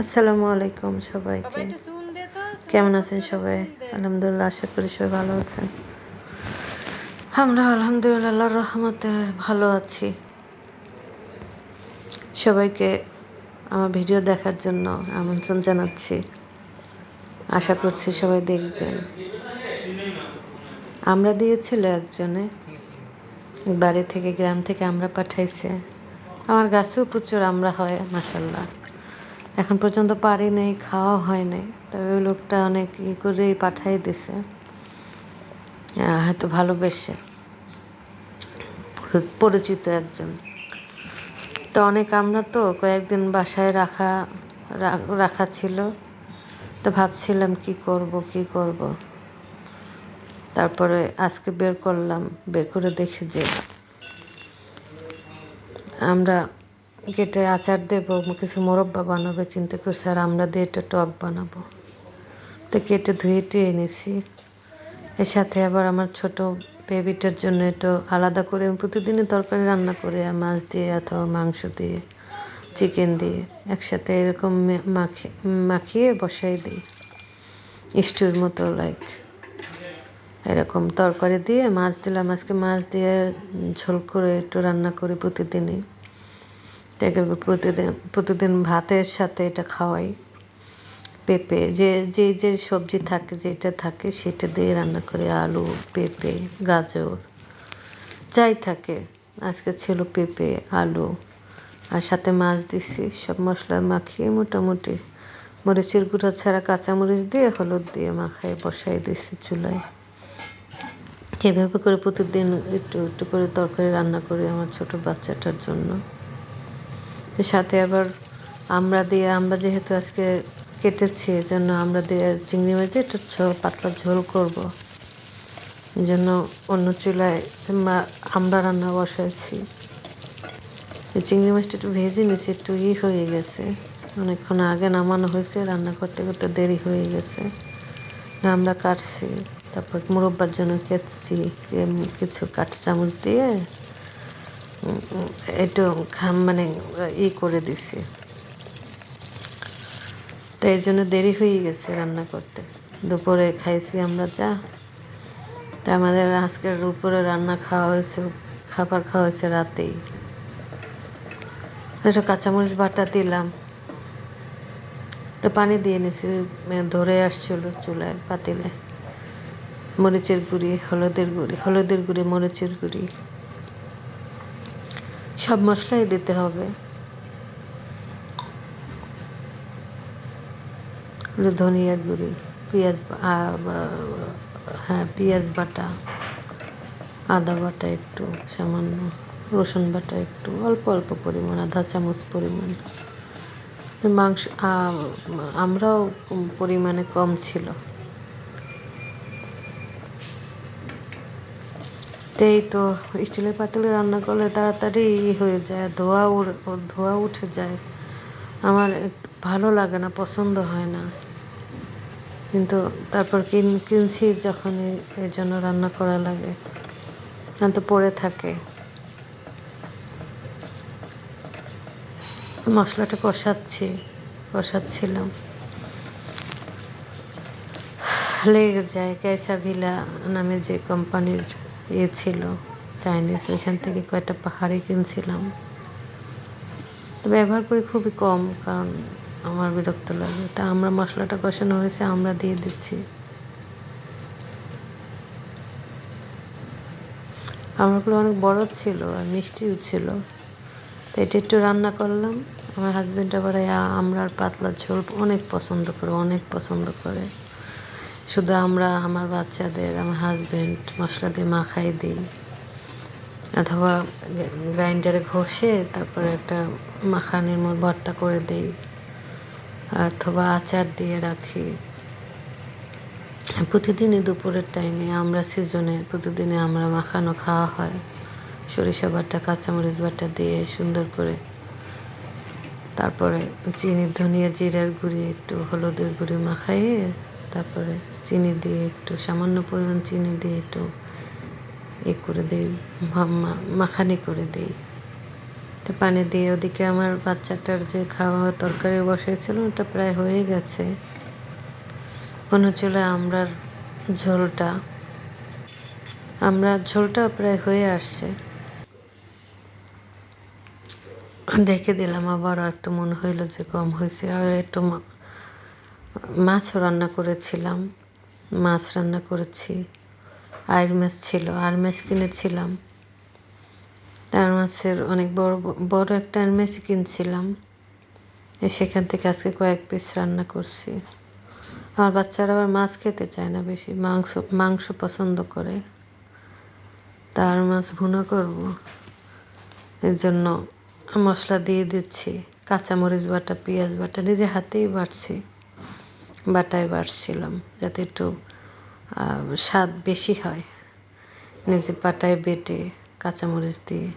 আসসালামু আলাইকুম সবাইকে। কেমন আছেন সবাই? আলহামদুলিল্লাহ আশা করি সবাই ভালো আছেন। আমরা আলহামদুলিল্লাহ রহমতে ভালো আছি। সবাইকে আমার ভিডিও দেখার জন্য আমন্ত্রণ জানাচ্ছি। আশা করছি সবাই দেখবেন। আমরা দিয়েছিল একজনে। বাড়ি থেকে গ্রাম থেকে আমরা পাঠাইছে। আমার গাছেও প্রচুর আমরা হয় মাসাল্লাহ এখন পর্যন্ত পারি নেই খাওয়া হয় নাই। তবে ওই লোকটা অনেক ই করেই পাঠাই দিছে। হয়তো ভালোবেসে। পরিচিত একজন। তো অনেক আমরা তো কয়েকদিন বাসায় রাখা রাখা ছিল। তো ভাবছিলাম কি করব কি করব। তারপরে আজকে বের করলাম, বের করে দেখি যে আমরা কেটে আচার দেবো কিছু মোরব্বা বানাবে, চিন্তা করছি আর আমরা দিয়ে একটা টক বানাবো। তো কেটে ধুয়ে টুয়ে এনেছি এর সাথে আবার আমার ছোট বেবিটার জন্য একটু আলাদা করে, আমি প্রতিদিনই তরকারি রান্না করি মাছ দিয়ে অথবা মাংস দিয়ে চিকেন দিয়ে, একসাথে এরকম মাখি, মাখিয়ে বসাই দিই। স্টুর মতো লাইক এরকম তরকারি দিয়ে মাছ দিলাম। আজকে মাছ দিয়ে ঝোল করে একটু রান্না করি প্রতিদিনই। তাকে প্রতিদিন প্রতিদিন ভাতের সাথে এটা খাওয়াই। পেঁপে, যে যে যে সবজি থাকে, যেটা থাকে, সেটা দিয়ে রান্না করি। আলু, পেঁপে, গাজর, যাই থাকে। আজকে ছিল পেঁপে, আলু, আর সাথে মাছ দিছি। সব মশলা মাখিয়ে মোটামুটি মরিচের গুঁড়া ছাড়া কাঁচামরিচ দিয়ে হলুদ দিয়ে মাখায় বসাই দিছি চুলায়। এভাবে করে প্রতিদিন একটু একটু করে তরকারি রান্না করি আমার ছোট বাচ্চাটার জন্য। সাথে আবার আমরা দিয়ে, আমরা যেহেতু আজকে কেটেছি, এজন্য আমরা দিয়ে চিংড়ি মাছ দিয়ে একটু ঝোল, পাতলা ঝোল করব। জন্য অন্য চুলায় আমরা রান্না বসাইছি। চিংড়ি মাছটা একটু ভেজে নিয়েছি, একটু ই হয়ে গেছে। অনেকক্ষণ আগে নামানো হয়েছে, রান্না করতে করতে দেরি হয়ে গেছে। আমরা কাটছি। তারপর মুরব্বার জন্য কেটছি কিছু কাঠ চামচ দিয়ে একটু খাম মানে ই করে দিছি। তো এই জন্য দেরি হয়ে গেছে রান্না করতে। দুপুরে খাইছি আমরা যা তা আমাদের আজকের উপরে রান্না খাওয়া হয়েছে, খাবার খাওয়া হয়েছে রাতেই। একটু কাঁচামরিচ বাটা দিলাম। একটু পানি দিয়ে নিছি ধরে আসছিল চুলায়, পাতিলে। মরিচের গুঁড়ি, হলুদের গুঁড়ি হলুদের গুঁড়ি, মরিচের গুঁড়ি। সব মশলাই দিতে হবে। ধনিয়ার গুঁড়ি, পেঁয়াজ হ্যাঁ পেঁয়াজ বাটা, আদা বাটা একটু সামান্য, রসুন বাটা একটু, অল্প অল্প পরিমাণ, আধা চামচ পরিমাণ। মাংস আমরাও পরিমাণে কম ছিল। এই তো স্টিলের পাতিলে রান্না করলে তাড়াতাড়ি হয়ে যায়, ধোয়া ধোয়া উঠে যায়। আমার ভালো লাগে না, পছন্দ হয় না। কিন্তু তারপর কিন, কিনছি যখন এই জন্য রান্না করা লাগে। না তো পড়ে থাকে। মশলাটা কষাচ্ছি, কষাচ্ছিলাম। লেগে যায় ক্যাসাভিলা নামে যে কোম্পানির ইয়ে ছিল চাইনিজ ওইখান থেকে কয়েকটা পাহাড়ি কিনছিলাম। তো ব্যবহার করি খুবই কম, কারণ আমার বিরক্ত লাগে। তা আমরা মশলাটা কষানো হয়েছে, আমরা দিয়ে দিচ্ছি। আমরাগুলো অনেক বড় ছিল আর মিষ্টিও ছিল। তো এটা একটু রান্না করলাম। আমার হাজব্যান্ড আবার এই আ- পাতলা ঝোল অনেক পছন্দ করে, অনেক পছন্দ করে। শুধু আমরা, আমার বাচ্চাদের, আমার হাজব্যান্ড মশলা দিয়ে মাখাই দিই। অথবা গ্রাইন্ডারে ঘষে তারপরে একটা মাখানির মধ্যে ভর্তা করে দিই। অথবা আচার দিয়ে রাখি। প্রতিদিনই দুপুরের টাইমে আমরা সিজনে প্রতিদিনে আমরা মাখানো খাওয়া হয়। সরিষা বাটা, কাঁচামরিচ বাটা দিয়ে সুন্দর করে। তারপরে চিনি, ধনিয়া, জিরার গুঁড়ি, একটু হলুদের গুঁড়ি মাখাইয়ে তারপরে চিনি দিয়ে একটু, সামান্য পরিমাণ চিনি দিয়ে একটু এ করে দিই মাখানি করে দিই। তো পানি দিয়ে ওদিকে আমার বাচ্চাটার যে খাওয়া তরকারি বসেছিল, ওটা প্রায় হয়ে গেছে। মনে হচ্ছিল আমরার ঝোলটা আমরার ঝোলটা প্রায় হয়ে আসছে। ঢেকে দিলাম আবারও একটু মনে হইল যে কম হয়েছে আর একটু মা- মাছও রান্না করেছিলাম। মাছ রান্না করেছি। আয়ের মাছ ছিল আর মাছ কিনেছিলাম। তার মাছের অনেক বড় বড় একটা আর মাছ কিনছিলাম। সেখান থেকে আজকে কয়েক পিস রান্না করছি। আমার বাচ্চারা আবার মাছ খেতে চায় না বেশি, মাংস মাংস পছন্দ করে। তার মাছ ভুনা করব। এর জন্য মশলা দিয়ে দিচ্ছি, কাঁচামরিচ বাটা, পেঁয়াজ বাটা নিজে হাতেই বাটছি। বাটায় বাটছিলাম যাতে একটু স্বাদ বেশি হয়। নিজে পাটায় বেটে কাঁচামরিচ দিয়ে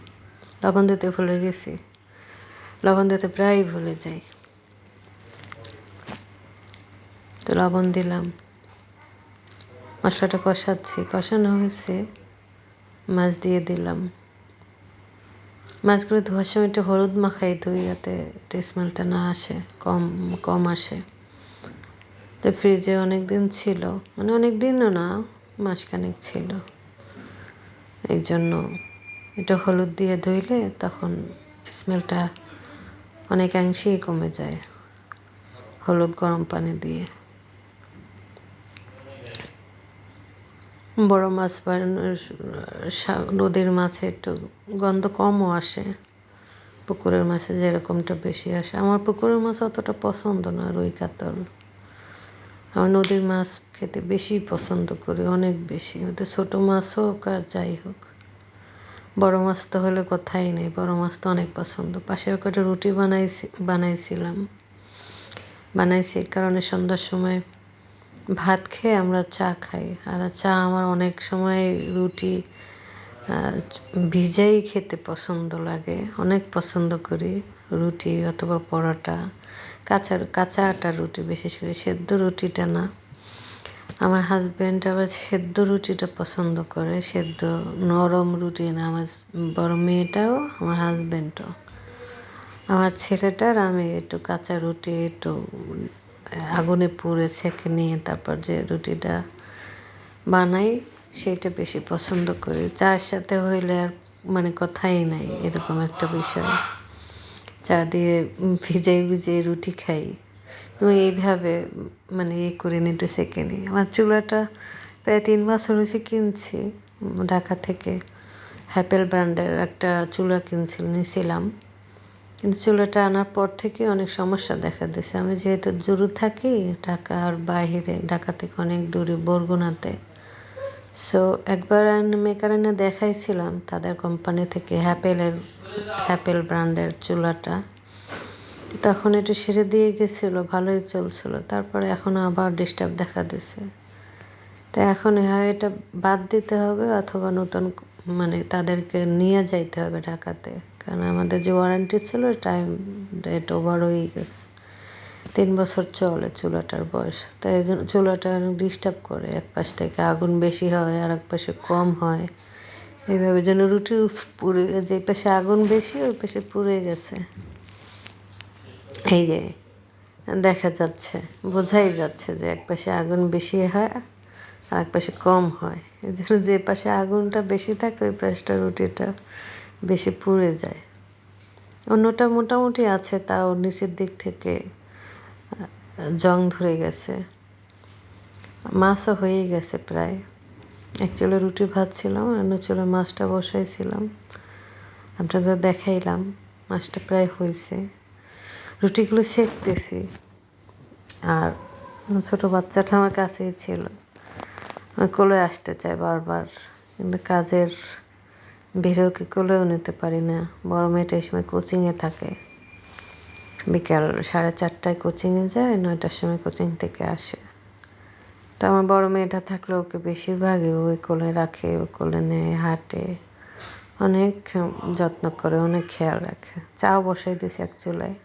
লবণ দিতে ভুলে গেছি। লবণ দিতে প্রায়ই ভুলে যাই। তো লবণ দিলাম। মশলাটা কষাচ্ছি। কষানো হয়েছে। মাছ দিয়ে দিলাম। মাছগুলো ধোয়ার সময় একটু হলুদ মাখাই ধুই যাতে একটু স্মেলটা না আসে, কম কম আসে। তো ফ্রিজে অনেক দিন ছিল। মানে অনেক দিনও না, মাসখানেক ছিল। এই জন্য এটা হলুদ দিয়ে ধুইলে তখন স্মেলটা অনেকাংশেই কমে যায়, হলুদ গরম পানি দিয়ে। বড় মাছ বা নদীর মাছে একটু গন্ধ কমও আসে। পুকুরের মাছে যেরকমটা বেশি আসে। আমার পুকুরের মাছ অতটা পছন্দ না, রুই কাতল। আমার নদীর মাছ খেতে বেশি পছন্দ করি, অনেক বেশি। ওদের ছোটো মাছ হোক আর যাই হোক। বড় মাছ তো হলে কথাই নেই, বড় মাছ তো অনেক পছন্দ। পাশের কটা রুটি বানাইছি, বানাইছিলাম। বানাইছি এই কারণে সন্ধ্যার সময় ভাত খেয়ে আমরা চা খাই। আর চা আমার অনেক সময় রুটি ভিজাই খেতে পছন্দ লাগে, অনেক পছন্দ করি। রুটি অথবা পরোটা, কাঁচা কাঁচা আটার রুটি বিশেষ করে, সেদ্ধ রুটিটা না। আমার হাজব্যান্ড আবার সেদ্ধ রুটিটা পছন্দ করে, সেদ্ধ নরম রুটি না, আমার বড় মেয়েটাও, আমার হাজব্যান্ডও আমার ছেলেটার আমি একটু কাঁচা রুটি একটু আগুনে পুড়ে সেঁকে নিয়ে তারপর যে রুটিটা বানাই, সেইটা বেশি পছন্দ করি। চায়ের সাথে হইলে আর মানে কথাই নাই, এরকম একটা বিষয়। চা দিয়ে ভিজাই ভিজিয়ে রুটি খাই। এবং এইভাবে মানে ইয়ে করে নিই একটু সেঁকে নিই আমার চুলাটা প্রায় তিন বছর হয়েছে কিনছি। ঢাকা থেকে হ্যাপেল ব্র্যান্ডের একটা চুলা কিনছিল নিয়েছিলাম কিন্তু চুলাটা আনার পর থেকে অনেক সমস্যা দেখা দিয়েছে। আমি যেহেতু জরু থাকি, ঢাকার বাইরে, ঢাকা থেকে অনেক দূরে বরগুনাতে। সো একবার মেকার এনে দেখাইছিলাম, তাদের কোম্পানি থেকে হ্যাপেলের হ্যাপেল ব্র্যান্ডের চুলাটা। তখন একটু সেরে দিয়ে গেছিল, ভালোই চলছিল। তারপরে এখন আবার ডিস্টার্ব দেখা দিছে। তো এখন হয় এটা বাদ দিতে হবে অথবা নতুন মানে তাদেরকে নিয়ে যাইতে হবে ঢাকাতে। কারণ আমাদের যে ওয়ারেন্টি ছিল টাইম ডেট ওভার হয়ে গেছে। তিন বছর চলে চুলাটার বয়স। তাই জন্য চুলাটা ডিস্টার্ব করে। এক পাশ থেকে আগুন বেশি হয় আর এক পাশে কম হয়। এইভাবে যেন রুটি পুড়ে যে পাশে আগুন বেশি, ওই পাশে পুড়ে গেছে। এই যে, দেখা যাচ্ছে, বোঝাই যাচ্ছে যে এক পাশে আগুন বেশি হয় আর এক পাশে কম হয়। এই জন্য যে পাশে আগুনটা বেশি থাকে, ওই পাশটা রুটিটা বেশি পুড়ে যায়। অন্যটা মোটামুটি আছে, তাও নিচের দিক থেকে জং ধরে গেছে। মাছও হয়ে গেছে প্রায়। এক চুলো রুটি ভাজছিলাম অন্য চুলো মাছটা বসাইছিলাম। আপনাদের দেখাইলাম, মাছটা প্রায় হয়েছে রুটিগুলো সেঁকতেছি আর ছোটো বাচ্চাটা আমার কাছেই ছিল। কোলে আসতে চাই বারবার, কিন্তু কাজের বেরোও কি কোলেও নিতে পারি না। বড় মেয়েটা এই সময় কোচিংয়ে থাকে। বিকাল সাড়ে চারটায় কোচিংয়ে যায়, নয়টার সময় কোচিং থেকে আসে। তো আমার বড় মেয়েটা থাকলে ওকে বেশিরভাগই ওই কোলে রাখে ও কোলে নেয়, হাঁটে। অনেক যত্ন করে, অনেক খেয়াল রাখে। চাও বসাই দিয়েছি এক চুলায়।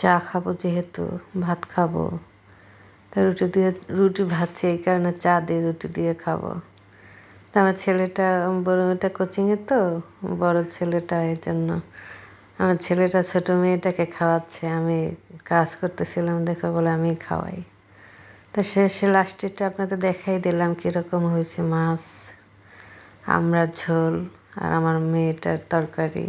চা খাব যেহেতু, ভাত খাব। তা রুটি দিয়ে, রুটি ভাজছি এই কারণে চা দিয়ে রুটি দিয়ে খাব। তা আমার ছেলেটা, বড় মেয়েটা কোচিংয়ে তো, বড় ছেলেটা এই জন্য আমার ছেলেটা, ছোটো মেয়েটাকে খাওয়াচ্ছে, আমি কাজ করতেছিলাম, দেখো বলে আমি খাওয়াই। তো শেষে লাস্টেরটা আপনাদের দেখাই দিলাম কীরকম হয়েছে মাছ, আমরা ঝোল আর আমার মেয়েটার তরকারি।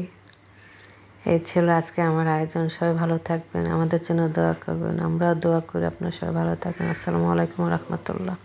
এই ছিল আজকে আমার আয়োজন, সবাই ভালো থাকবেন, আমাদের জন্য দোয়া করবেন, আমরাও দোয়া করি আপনার সবাই ভালো থাকবেন। আসসালামু আলাইকুম রহমতুল্লাহ।